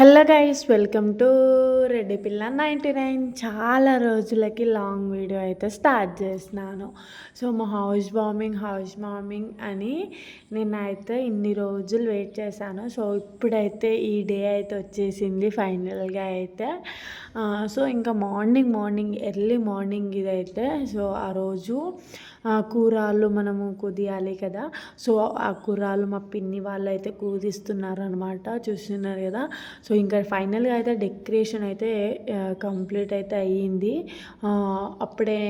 Hello guys welcome to Reddy పిల్ల ninety nine. చాలా రోజులకి లాంగ్ వీడియో అయితే స్టార్ట్ చేసినాను సో మా హౌస్ వార్మింగ్ హౌస్ వార్మింగ్ అని నేనైతే ఇన్ని రోజులు వెయిట్ చేశాను. సో ఇప్పుడైతే ఈ డే అయితే వచ్చేసింది ఫైనల్గా అయితే. సో ఇంకా మార్నింగ్ మార్నింగ్ ఎర్లీ మార్నింగ్ ఇదైతే. సో ఆ రోజు కూరాలు మనము కుదియాలి కదా. సో ఆ కూరాలు మా పిన్ని వాళ్ళు అయితే కుదిస్తున్నారు అనమాట చూస్తున్నారు కదా. సో సో ఇంకా ఫైనల్గా అయితే డెకరేషన్ అయితే కంప్లీట్ అయితే అయ్యింది. అప్పుడే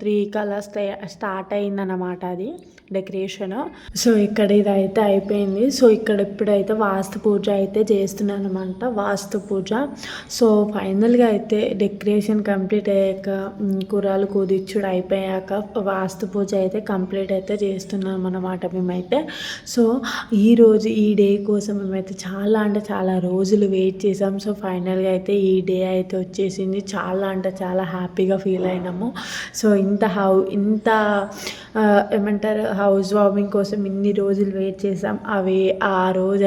త్రీ కలర్స్ స్టార్ట్ అయిందన్నమాట అది. డెకరేషన్. సో ఇక్కడ ఇది అయితే అయిపోయింది. సో ఇక్కడ ఇప్పుడైతే వాస్తు పూజ అయితే చేస్తున్నాను అనమాట వాస్తు పూజ. సో ఫైనల్గా అయితే డెకరేషన్ కంప్లీట్ అయ్యాక కూరలు కుదిర్చుడు అయిపోయాక వాస్తు పూజ అయితే కంప్లీట్ అయితే చేస్తున్నాం అన్నమాట మేమైతే. సో ఈరోజు ఈ డే కోసం మేమైతే చాలా అంటే చాలా రోజులు వెయిట్ చేసాం. సో ఫైనల్గా అయితే ఈ డే అయితే వచ్చేసింది. చాలా అంటే చాలా హ్యాపీగా ఫీల్ అయినాము. సో ఇంత హౌ ఇంత ఏమంటారు హౌస్ వార్మింగ్ కోసం ఇన్ని రోజులు వెయిట్ చేసాం అవి ఆ రోజు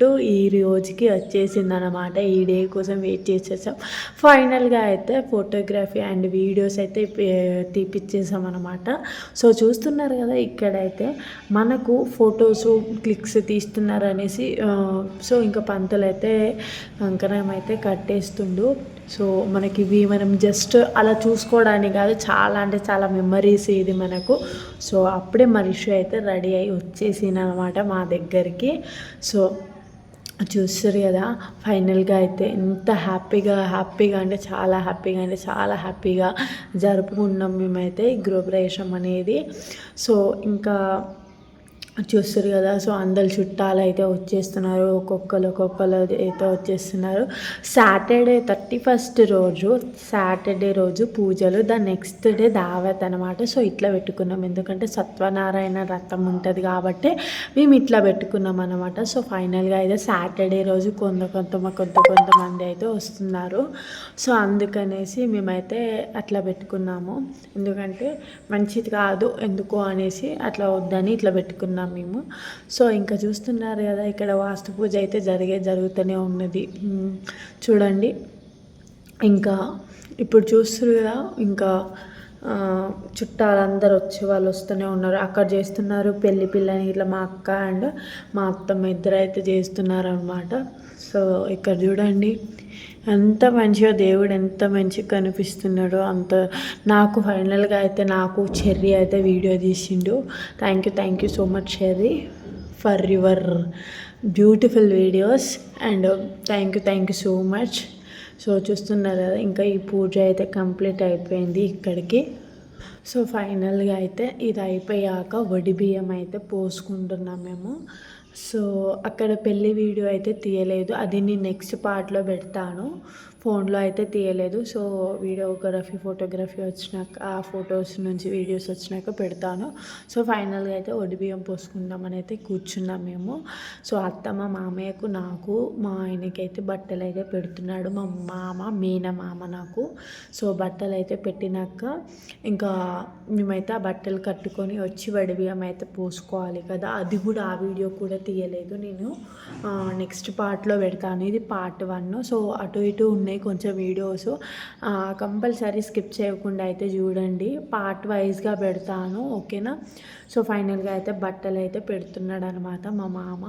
అన్నట్టు ఈ రోజుకి వచ్చేసింది అనమాట ఈ డే కోసం వెయిట్ చేసేసాం. ఫైనల్గా అయితే ఫోటోగ్రఫీ అండ్ వీడియోస్ అయితే తీపిచ్చేసాం అనమాట సో చూస్తున్నారు కదా ఇక్కడైతే మనకు ఫొటోస్ క్లిక్స్ తీస్తున్నారు అనేసి సో ఇంకా పంతులు అయితే కంకణం అయితే కట్టేస్తుండు. సో మనకి ఇవి మనం జస్ట్ అలా చూసుకోవడానికి కాదు చాలా అంటే చాలా మెమరీస్ ఇది మనకు. సో అప్పుడే మనిషి అయితే రెడీ అయ్యి వచ్చేసింది అనమాట మా దగ్గరికి. సో చూస్తారు కదా ఫైనల్గా అయితే ఎంత హ్యాపీగా హ్యాపీగా అంటే చాలా హ్యాపీగా అంటే చాలా హ్యాపీగా జరుపుకున్నాం మేమైతే గృహప్రవేశం అనేది. సో ఇంకా చూస్తారు కదా. సో అందరు చుట్టాలు అయితే వచ్చేస్తున్నారు. ఒక్కొక్కరు ఒక్కొక్కరు అయితే వచ్చేస్తున్నారు. సాటర్డే థర్టీ ఫస్ట్ రోజు సాటర్డే రోజు పూజలు. ద నెక్స్ట్ డే దావత్ అనమాట సో ఇట్లా పెట్టుకున్నాం. ఎందుకంటే సత్వనారాయణ రథం ఉంటుంది కాబట్టి మేము ఇట్లా పెట్టుకున్నాం అనమాట సో ఫైనల్గా అయితే సాటర్డే రోజు కొంత కొంత కొంత కొంతమంది అయితే వస్తున్నారు. సో అందుకనేసి మేమైతే అట్లా పెట్టుకున్నాము. ఎందుకంటే మంచిది కాదు. ఎందుకు అనేసి అట్లా వద్దని ఇట్లా ఉన్నాం మేము. సో ఇంకా చూస్తున్నారు కదా ఇక్కడ వాస్తు పూజ అయితే జరిగే జరుగుతూనే ఉన్నది. చూడండి. ఇంకా ఇప్పుడు చూస్తారు కదా ఇంకా చుట్టాలందరూ వచ్చి వాళ్ళు వస్తూనే ఉన్నారు. అక్కడ చేస్తున్నారు పెళ్ళి పిల్లని ఇట్లా మా అక్క అండ్ మా అత్తమ్మ ఇద్దరు అయితే చేస్తున్నారు అనమాట సో ఇక్కడ చూడండి. ఎంత మంచిగా దేవుడు ఎంత మంచిగా కనిపిస్తున్నాడో అంత నాకు ఫైనల్గా అయితే నాకు చెర్రీ అయితే వీడియో తీసిండు. Thank you thank you so much Cherry for your beautiful videos and thank you thank you so much so చూస్తున్నారు కదా ఇంకా ఈ పూజ అయితే కంప్లీట్ అయిపోయింది ఇక్కడికి. సో ఫైనల్గా అయితే ఇది అయిపోయాక వడి బియ్యం అయితే పోసుకుంటున్నాం మేము. సో అక్కడ పెళ్ళి వీడియో అయితే తీయలేదు. అది నేను నెక్స్ట్ పార్ట్లో పెడతాను. ఫోన్లో అయితే తీయలేదు. సో వీడియోగ్రఫీ ఫోటోగ్రఫీ వచ్చినాక ఆ ఫొటోస్ నుంచి వీడియోస్ వచ్చినాక పెడతాను. సో ఫైనల్గా అయితే వడి బియ్యం పోసుకుందామని అయితే కూర్చున్నాం మేము. సో అత్తమ్మ మామయ్యకు నాకు మా ఆయనకి అయితే బట్టలు అయితే పెడుతున్నాడు. మా మామ మీన మామ నాకు. సో బట్టలు అయితే పెట్టినాక ఇంకా మేమైతే ఆ బట్టలు కట్టుకొని వచ్చి వడి బియ్యం అయితే పోసుకోవాలి కదా. అది కూడా ఆ వీడియో కూడా తీయలేదు నేను. నెక్స్ట్ పార్ట్లో పెడతాను. ఇది పార్ట్ వన్. సో అటు ఇటు ఉన్నాయి కొంచెం వీడియోస్. కంపల్సరీ స్కిప్ చేయకుండా అయితే చూడండి. పార్ట్ వైజ్గా పెడతాను ఓకేనా? సో ఫైనల్గా అయితే బట్టలు అయితే పెడుతున్నాడు అనమాట మా మామ.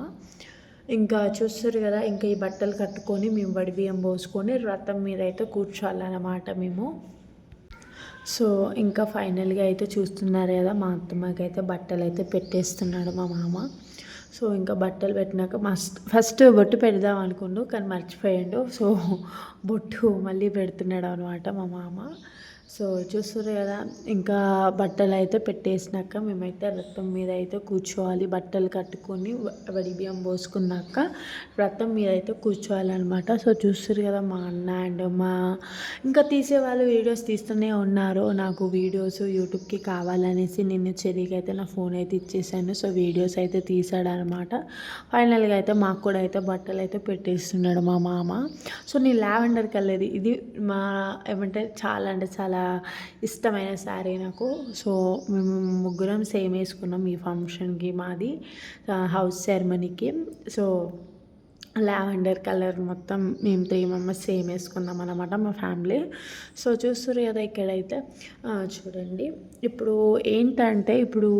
ఇంకా చూస్తారు కదా ఇంకా ఈ బట్టలు కట్టుకొని మేము వడి బియ్యం పోసుకొని రథం మీద అయితే కూర్చోాలన్నమాట మేము. సో ఇంకా ఫైనల్గా అయితే చూస్తున్నారు కదా మా అత్తమ్మకి అయితే బట్టలు అయితే పెట్టేస్తున్నాడు మా మామ. సో ఇంకా బట్టలు పెట్టినాక మస్ట్ ఫస్ట్ బొట్టు పెడదాం అనుకుండు కానీ మర్చిపోయాడు. సో బొట్టు మళ్ళీ పెడుతున్నాడు అనమాట మా మామ. సో చూస్తారు కదా ఇంకా బట్టలు అయితే పెట్టేసినాక మేమైతే రథం మీద అయితే కూర్చోవాలి. బట్టలు కట్టుకొని వ- వడి బియ్యం పోసుకున్నాక రథం మీద అయితే కూర్చోవాలన్నమాట. సో చూస్తారు కదా మా అన్న అండ్ మా ఇంకా తీసే వాళ్ళు వీడియోస్ తీస్తూనే ఉన్నారు. నాకు వీడియోస్ యూట్యూబ్కి కావాలనేసి నేను చెరికి అయితే నా ఫోన్ అయితే ఇచ్చేసాను. సో వీడియోస్ అయితే తీసాడు అనమాట ఫైనల్గా అయితే మాకు కూడా అయితే బట్టలు అయితే పెట్టేస్తున్నాడు మా మామ. సో నేను లావెండర్ కలర్ ఇది మా ఏమంటే చాలా అంటే చాలా ఇష్టమైన శారీ నాకు. సో మేము ముగ్గురం సేమ్ వేసుకున్నాం ఈ ఫంక్షన్కి మాది హౌస్ సెరమనీకి. సో లావెండర్ కలర్ మొత్తం మేము త్రీ మెంబర్స్ సేమ్ వేసుకున్నాం అనమాట మా ఫ్యామిలీ. సో చూస్తారు కదా ఇక్కడైతే. చూడండి. ఇప్పుడు ఏంటంటే ఇప్పుడు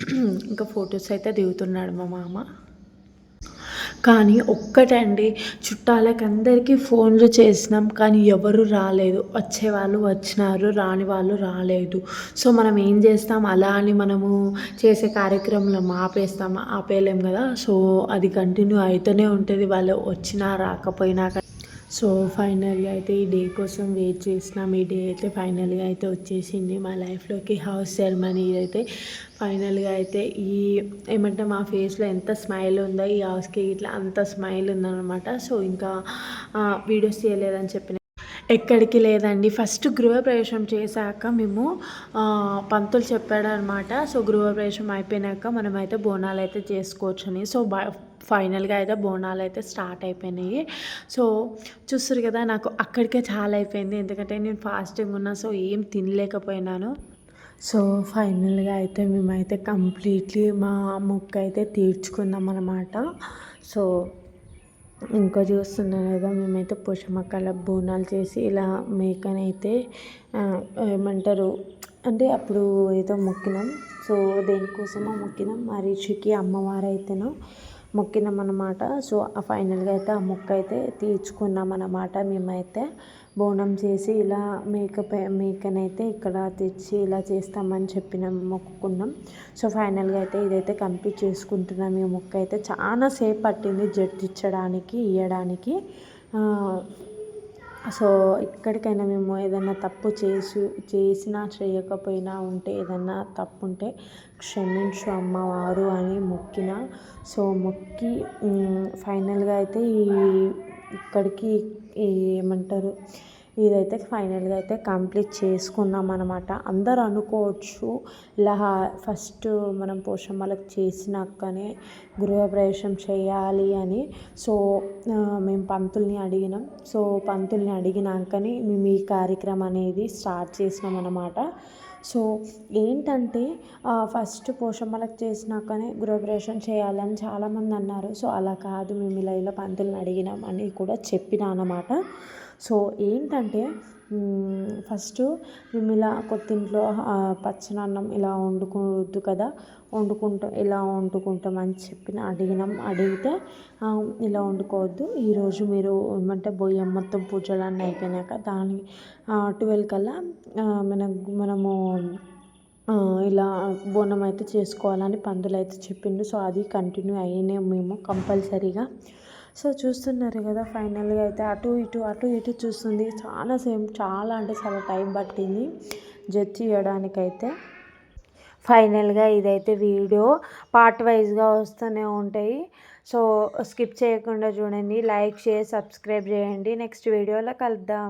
ఇంకా ఫొటోస్ అయితే దిగుతున్నాడు మా మామ. కానీ ఒక్కటండి. చుట్టాలకి అందరికీ ఫోన్లు చేసినాం కానీ ఎవరు రాలేదు. వచ్చే వాళ్ళు వచ్చినారు రాని వాళ్ళు రాలేదు. సో మనం ఏం చేస్తాం? అలా అని మనము చేసే కార్యక్రమంలో ఆపేస్తాం ఆపేయలేం కదా? సో అది కంటిన్యూ అవుతూనే ఉంటుంది. వాళ్ళు వచ్చినా రాకపోయినా సో ఫైనల్గా అయితే ఈ డే కోసం వెయిట్ చేసినాం ఈ డే అయితే ఫైనల్గా అయితే వచ్చేసింది మా లైఫ్లోకి. హౌస్ సెరమనీ అయితే ఫైనల్గా అయితే ఈ ఏమంటే మా ఫేస్లో ఎంత స్మైల్ ఉందో ఈ హౌస్కి ఇట్లా అంత స్మైల్ ఉందన్నమాట. సో ఇంకా వీడియోస్ చేయలేదని చెప్పిన ఎక్కడికి లేదండి. ఫస్ట్ గృహప్రవేశం చేశాక మేము పంతులు చెప్పాడనమాట సో గృహప్రవేశం అయిపోయినాక మనమైతే బోనాలు అయితే చేసుకోవచ్చని. సో ఫైనల్గా అయితే బోనాలు అయితే స్టార్ట్ అయిపోయినాయి. సో చూస్తారు కదా నాకు అక్కడికే చాలా అయిపోయింది. ఎందుకంటే నేను ఫాస్టింగ్ ఉన్నా సో ఏం తినలేకపోయినాను. సో ఫైనల్గా అయితే మేమైతే కంప్లీట్లీ మా మొక్క అయితే తీర్చుకున్నాం అనమాట సో ఇంకా చూస్తున్నాను కదా మేమైతే పుషమక్కల బోనాలు చేసి ఇలా మేకనైతే ఏమంటారు అంటే అప్పుడు ఏదో మొక్కినాం. సో దేనికోసమో మొక్కినాం. మా రిషికి అమ్మవారు అయితేనో మొక్కినాం సో ఫైనల్గా అయితే ఆ మొక్క అయితే తీర్చుకున్నామన్నమాట. మేమైతే బోనం చేసి ఇలా మేక మేకనైతే ఇక్కడ తెచ్చి ఇలా చేస్తామని చెప్పినాం మొక్కుకున్నాం. సో ఫైనల్గా అయితే ఇదైతే కంప్లీట్ చేసుకుంటున్నాం. ఈ మొక్క అయితే చాలా సేపు పట్టింది జట్టిచ్చడానికి ఇవ్వడానికి సో ఎక్కడికైనా మేము ఏదైనా తప్పు చేసి చేసినా చేయకపోయినా ఉంటే ఏదన్నా తప్పు ఉంటే క్షమించు అమ్మవారు అని మొక్కిన. సో మొక్కి ఫైనల్గా అయితే ఈ ఇక్కడికి ఏమంటారు ఇదైతే ఫైనల్గా అయితే కంప్లీట్ చేసుకున్నాం అనమాట అందరు అనుకోవచ్చు ఇలా ఫస్ట్ మనం పోషమ్మలకు చేసినాకనే గృహప్రవేశం చేయాలి అని. సో మేము పంతుల్ని అడిగినాం. సో పంతుల్ని అడిగినాకనే మేము ఈ కార్యక్రమం అనేది స్టార్ట్ చేసినాం అనమాట సో ఏంటంటే ఫస్ట్ పోషమ్మలకు చేసినాకనే గృహప్రవేశం చేయాలని చాలామంది అన్నారు. సో అలా కాదు మేము ఇలా ఇలా పంతులను అడిగినాం అని కూడా చెప్పినా అనమాట సో ఏంటంటే ఫస్ట్ మేము ఇలా కొత్తింట్లో పచ్చనన్నం ఇలా వండుకోవద్దు కదా. వండుకుంటాం ఇలా వండుకుంటాం అని చెప్పిన అడిగినాం. అడిగితే ఇలా వండుకోవద్దు. ఈరోజు మీరు ఏమంటే బొయ్యం మొత్తం పూజలన్నీ అయిపోయినాక దాని ట్వెల్వ్ కల్లా మన మనము ఇలా బోనం అయితే చేసుకోవాలని పందులు అయితే చెప్పిండు. సో అది కంటిన్యూ అయినాయి మేము కంపల్సరీగా సో చూస్తున్నారు కదా ఫైనల్గా అయితే అటు ఇటు అటు ఇటు చూస్తుంది. చాలా సేమ్ చాలా అంటే చాలా టైం పట్టింది జడ్జ్ చేయడానికైతే. ఫైనల్గా ఇదైతే వీడియో పార్ట్ వైజ్గా వస్తూనే ఉంటాయి. సో స్కిప్ చేయకుండా చూడండి. లైక్ షేర్ సబ్స్క్రైబ్ చేయండి. నెక్స్ట్ వీడియోలో కలుద్దాం.